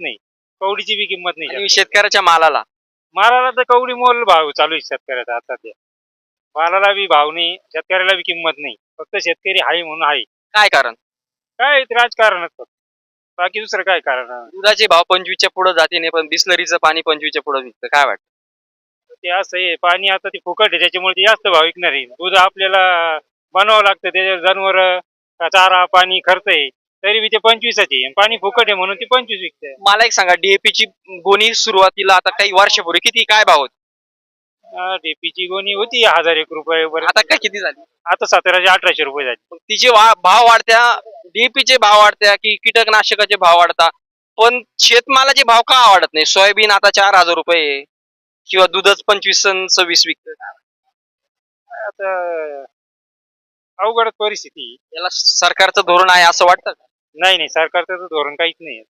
नाही. कवडीची बी किंमत नाही आणि शेतकऱ्याच्या मालाला? मालाला तर कवडी मोल भाव चालू आहे शेतकऱ्याचा आता सध्या. मालाला बी भाव नाही शेतकऱ्याला बी किंमत नाही. फक्त शेतकरी हाय म्हणून आहे काय कारण? काय ते राजकारणच फक्त. बाकी दुसरं काय कारण आहे? दुधाचे भाव पंचवीसच्या पुढे जाते नाही पण बिस्लरीचं पाणी पंचवीसच्या पुढे विकतं. काय वाटतं? ते असं आहे. पाणी आता ते फुकट आहे त्याच्यामुळे ते जास्त भाव विकणार. आहे दूध आपल्याला बनवावं लागतं त्याच्यावर जनावर चारा पाणी खर्च आहे. तरी बी ते पंचवीसच आहे. पाणी फुकट आहे म्हणून ते पंचवीस विकते. मला एक सांगा DAP ची गोणी सुरुवातीला आता काही वर्षापूर्वी किती काय भाव होते? डीपीची गोणी होती हजार एक रुपये वर आता काय किती झाली? आता सतराशे अठराशे रुपये झाली. तिचे वा- भाव वाढत्या DAP चे भाव वाढत्या की कीटकनाशकाचे भाव वाढता? पण शेतमालाचे भाव का वाढत नाही? सोयाबीन आता चार हजार रुपये आहे. किंवा दूधच पंचवीस अन् सव्वीस विकत आता अवघड परिस्थिती. याला सरकारचं धोरण आहे असं वाटतं का? नाही नाही सरकारचं तर धोरण काहीच नाही